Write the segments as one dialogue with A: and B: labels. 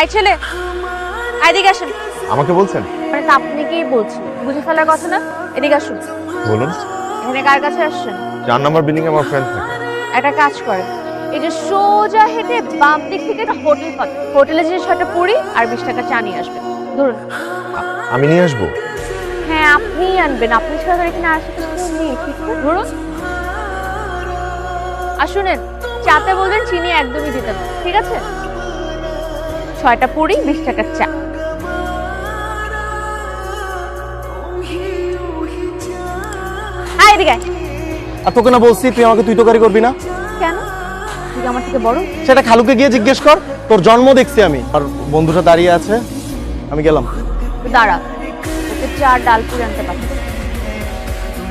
A: I ছেলে। এদিকে আসেন।
B: আমাকে বলছেন?
A: মানে তা আপনি কি বলছেন? বুঝে ফেলার কথা না? এদিকে আসুন।
B: বলুন।
A: এখানে কার কাছে আসছেন?
B: চার নাম্বার বিল্ডিং আমার ফ্রেন্ড থাকে।
A: একটা কাজ করেন। এই যে সোজা হেঁটে বাম দিক থেকে একটা হোটেল পাবেন। হোটেলে যে ছটা পুরি আর বিশ টাকা চা নিয়ে আসবেন। ধরুন।
B: আমি নিয়ে আসব?
A: হ্যাঁ আপনি আনবেন। আপনি ছাড়া এখানে আশেপাশে কেউ নেই। ঠিক আছে ধরুন। আর শুনেন চাতে বলবেন চিনি একদমই দিতে না। ঠিক আছে? ছয়টা পুরি বিশ টাকার চা। এদিকে
C: আর তোকে না বলছি তুই আমাকে তুই তোকারি করবি না?
A: কেন? তুই আমার থেকে বড়?
C: সেটা খালুকে গিয়ে জিজ্ঞেস কর তোর জন্ম দেখছি আমি। আর বন্ধুটা দাঁড়িয়ে আছে আমি গেলাম।
A: দাঁড়া ওকে চা ডাল পুরি আনতে পারবি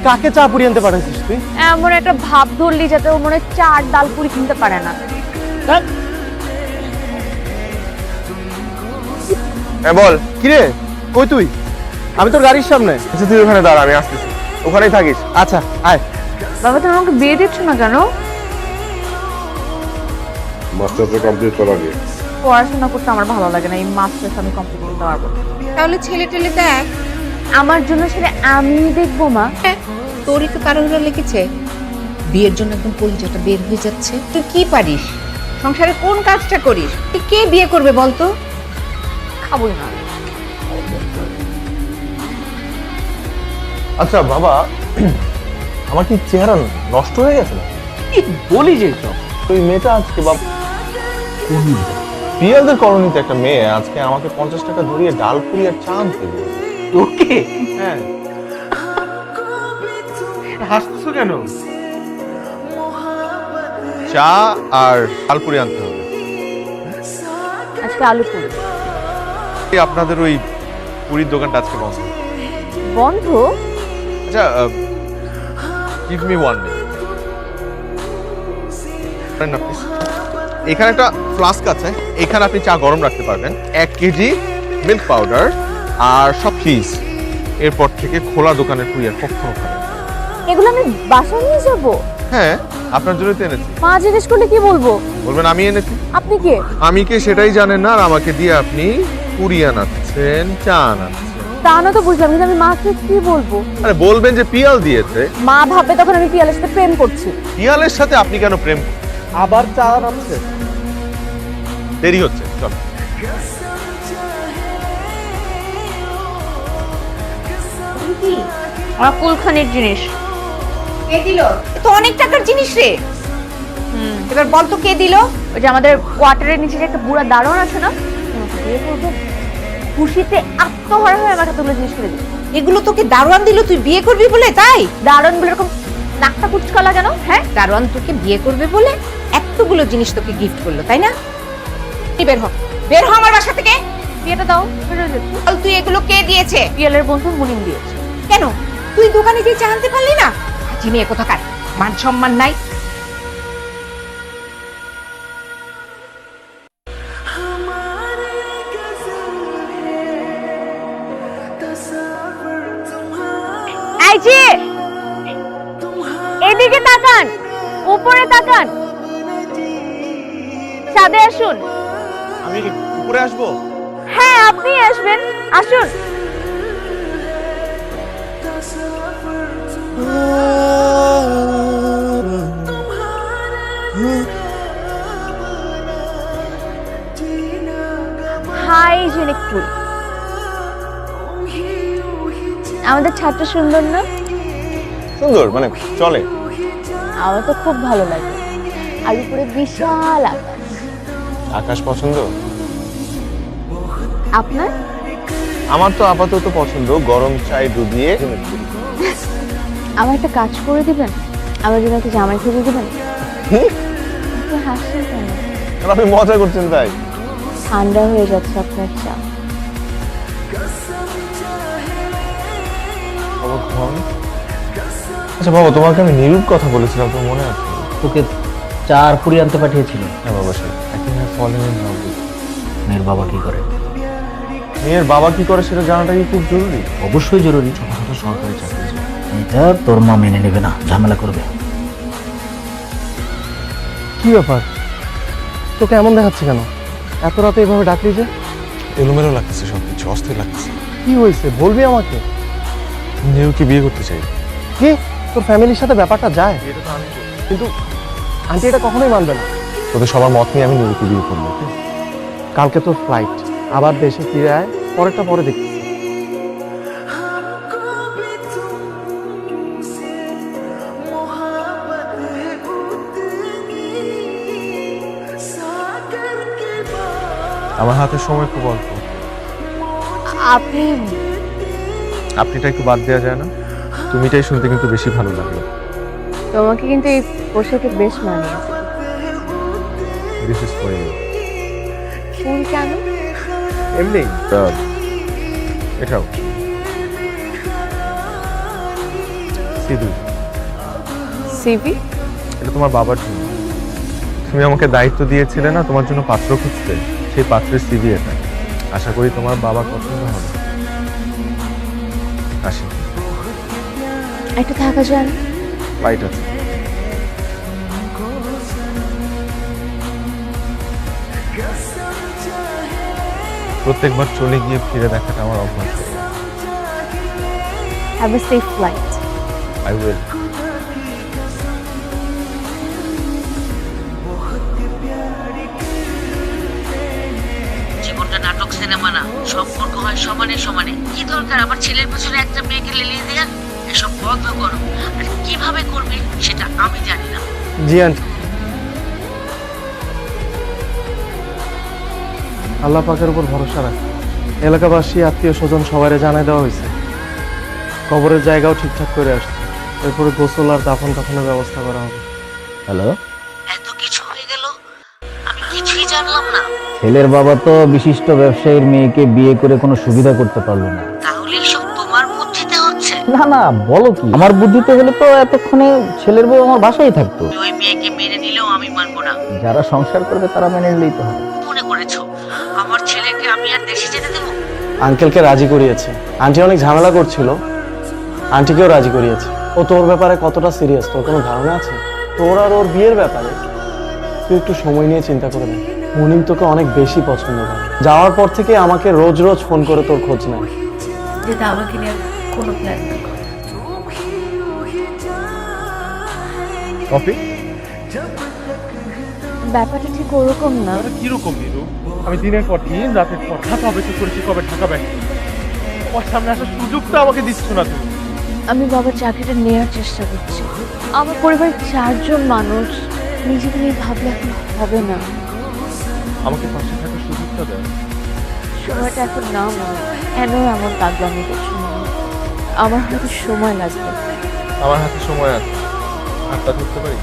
C: কাকে চা পুরি আনতে পাঠাইছিস তুই?
A: এমন একটা ভাব ধরলি যাতে ও মনে হয় চা ডাল পুরি কিনতে পারে না।
C: হ্যাঁ?
B: বল।
C: কিরে? কই তুই? আমি তোর গাড়ির সামনে।
B: আচ্ছা তুই ওখানে দাঁড়া আমি আসতেছি। ওখানেই থাকিস।
C: আচ্ছা আয়।
A: বাবা তুমি আমাকে বিয়ে দিচ্ছ না কেন?
D: মাস্টার্সে কমপ্লিট করা আগে
A: পড়াশোনা করতে আমার ভালো লাগে না এই মাস্টার্স আমি কমপ্লিট করতে পারব
E: তাহলে ছেলে টেলে দেখ।
A: আমার জন্য সেটা আমি দেখব মা।
E: হ্যাঁ, তোরই তো কারোরা লিখেছে বিয়ের জন্য একদম পরিচয়টা বের হয়ে যাচ্ছে। তুই কি পারিস? সংসারে কোন কাজটা করিস? তুই কে বিয়ে করবে বলতো?
A: খাবোই না।
B: আচ্ছা বাবা আমার কি চেহারা নষ্ট হয়ে গেছে না
C: কি বলি যে
B: তো এই মেয়েটা আজকে বাবা পিয়ালদের কলোনিতে একটা মেয়ে আজকে আমাকে পঞ্চাশ টাকা ধরিয়ে ডাল পুরি আর চা আনতে।
C: তোকে?
B: হ্যাঁ।
C: হাসছো কেন?
B: চা আর ডাল পুরি আনতে হবে।
A: আজকে আলু পুরি
B: আপনাদের ওই পুরীর দোকানটা আজকে বন্ধ।
A: বন্ধ?
B: আচ্ছা গিভ মি ওয়ান মিনিট এখানে একটা ফ্লাস্ক আছে। এখানে আপনি চা গরম রাখতে পারবেন। এক কেজি মিল্ক পাউডার আর সব চিজ এরপর থেকে খোলা দোকানের কুরিয়ার কখনো খাবেন
A: এগুলো আমি বাসায় নিয়ে যাব?
B: হ্যাঁ আপনার জন্য তো এনেছি।
A: মা জিজ্ঞেস করলে কি বলব?
B: বলবেন আমি এনেছি।
A: আপনি কে?
B: আমি কে সেটাই জানেন না আর আমাকে দিয়ে আপনি পুরি আনাচ্ছেন চা আনাচ্ছেন
A: তা না তো বুঝলাম কিন্তু আমি মাকে কি বলব?
B: আরে বলবেন যে পিয়াল দিয়েছে।
A: মা ভাববে তখন আমি পিয়ালের সাথে প্রেম করছি।
B: পিয়ালের সাথে আপনি কেন প্রেম
C: আবার চা নামছে
B: দেরি হচ্ছে চল।
A: আমার কুলখানির জিনিস।
E: কে দিল? তো অনেক টাকার জিনিস রে। এবার বল তো কে দিল?
A: ওই যে আমাদের কোয়ার্টারের নিচে যে একটা বুড়া দারোয়ান আছে না? বিয়ে করবে খুশিতে আত্মহারা হয়ে আমাকে তুলে জিনিস করে
E: এগুলো তোকে দারোয়ান দিল তুই বিয়ে করবি বলে তাই?
A: দারোয়ানগুলো এরকম নাকটা কুচকালা কেন হ্যাঁ?
E: দারোয়ান তোকে বিয়ে করবে বলে এতগুলো জিনিস তোকে গিফট করল তাই না? বের হ। বের হ আমার বাসা থেকে।
A: বিয়েটা দাও।
E: বল তুই এগুলো কে দিয়েছে?
A: পিয়ালের বন্ধু মুনিম দিয়েছে।
E: কেন? তুই দোকানে গিয়ে চা আনতে পারলি না? জিমি কোথাকার? মান সম্মান নাই?
A: এই এদিকে তাকান উপরে তাকান। ছাদে আসুন।
B: আমি কি উপরে আসব?
A: হ্যাঁ আপনি আসবেন। আসুন। আমাদের ছাদটা সুন্দর না?
B: সুন্দর মানে চলে।
A: আমার তো খুব ভালো লাগে। আর উপরে বিশাল আকাশ।
B: আকাশ পছন্দ?
A: আপনার?
B: আমার তো আপাতত পছন্দ গরম চাই ডুবিয়ে
A: আমার একটা কাজ করে দিবেন? আমার জন্য একটা জামাই খুঁজে দিবেন? আপনি হাসছেন কেন
B: আপনি মজা করছেন তাই?
A: ঠান্ডা হয়ে যাচ্ছে আপনার চা।
B: বাবা ঘুমাবে? আচ্ছা বাবা তোমাকে আমি নিরূপ কথা বলেছিলাম তো মনে আছে?
F: তোকে চার পুরি আনতে পাঠিয়েছিল।
B: হ্যাঁ বাবা সে এখন ফলেন
F: মেয়ের বাবা কি করে?
B: মেয়ের বাবা কি করে সেটা জানাটা কি খুব জরুরি?
F: অবশ্যই জরুরি। ছোট ছোট সরকারি চাকরি। এটা তোর মা মেনে নেবে না ঝামেলা করবে।
C: কি ব্যাপার? তোকে এমন দেখাচ্ছে কেন? এত রাতে এভাবে ডাকলি যে?
B: এলোমেলো লাগতেছে সব কিছু অস্থির লাগতেছে।
C: কি হয়েছে? বলবি আমাকে?
B: নিউ কি বিয়ে করতে চাই।
C: কি? তোর ফ্যামিলির সাথে ব্যাপারটা যায়? কিন্তু আন্টি এটা কখনোই মানবে না।
B: তোদের সবার মত নিয়ে আমি নিউকে বিয়ে করব।
C: কালকে তোর ফ্লাইট আবার দেশে ফিরে আয় পরেরটা পরে দেখছি
B: আমার হাতে সময় খুব অল্প।
A: আপনি
B: আপনিটা একটু বাদ দেওয়া যায় না। তুমিটাই শুনতে কিন্তু বেশি ভালো লাগল।
A: তোমাকে কিন্তু এই পোশাকে বেশ মানিয়েছে।
B: দিস ইজ ফর ইউ
A: ফুল কেন?
B: এমনি। এটাও। সিধু।
A: সিবি
B: এটা তোমার বাবার জন্য। তুমি আমাকে দায়িত্ব দিয়েছিলে না তোমার জন্য পাত্র খুঁজতে। সেই পাত্রের সিভি এটা। আশা করি তোমার বাবার পছন্দ হবে আসি
A: একটু থাকা যান। না?
B: লাইট আছে প্রত্যেকবার চলে গিয়ে ফিরে দেখাটা আমার অভ্যাস।
A: Have a safe flight
B: I will
G: হয় সমানে সমানে। কি দরকার? আমার ছেলের পেছনে একটা মেয়েকে লেলিয়ে দেয়া? এসব বন্ধ করো। আর কীভাবে করবে সেটা আমি জানি না।
C: জি আন্টি। আল্লাহ পাকের উপর ভরসা রাখ। এলাকাবাসী আত্মীয় স্বজন সবাই জানাই দেওয়া হয়েছে। কবরের জায়গাও ঠিকঠাক করে আসছে। এরপরে গোসল আর দাফন কাফনের ব্যবস্থা করা হবে।
F: হ্যালো?
G: কিছুই জানলাম না।
F: ছেলের বাবা তো বিশিষ্ট ব্যবসায়ীর মেয়েকে বিয়ে করে কোনো সুবিধা করতে পারল না।
G: তাহলে এসব তোমার বুদ্ধিতে হচ্ছে?
F: না না বলো কি? আমার বুদ্ধিতে হলে তো এতক্ষণে ছেলের বউ আমার বাসায় থাকতো।
G: ওই মেয়েকে মেনে নিলেও আমি মানবো না।
F: যারা সংসার করবে তারা মেনে নিলেই তো হবে।
G: মনে করেছ আমার ছেলেকে আমি আর দেশে যেতে দেবো?
C: আঙ্কেলকে রাজি করিয়েছে। আন্টি অনেক ঝামেলা করছিল। আন্টিকেও রাজি করিয়েছে। ও তোর ব্যাপারে কতটা সিরিয়াস তোর কোনো ধারণা আছে? তোর আর ওর বিয়ের ব্যাপারে? তুই একটু সময় নিয়ে চিন্তা করে দেখ। মুনিম তোকে অনেক বেশি পছন্দ করে। যাওয়ার পর থেকে আমাকে রোজ রোজ ফোন করে তোর খোঁজ নেয়।
E: যেটা আমাকে নিয়ে কোনো প্ল্যান না
B: কফি?
A: ব্যাপারটা ঠিক ওরকম না।
H: কীরকম নিরু? আমি দিনের পর দিন রাতের পর ঢাকা অপেক্ষা করেছি কবে ঢাকা ব্যাগ আমার সামনে আসার সুযোগটা আমাকে দিচ্ছ না তুমি।
A: আমি বাবার চাকরিটা নেওয়ার চেষ্টা করছি। আমার পরিবারের চারজন মানুষ। নিজেকে নিয়ে ভাবলে এখন হবে না।
H: আমাকে পাশে থাকার সুযোগটা দেয়
A: সময়টা এখন না মনে কেন এমন পাগলামি করছ? আমার হাতে সময় লাগবে।
B: আমার হাতে সময় আছে। হাতটা ধরতে পারি?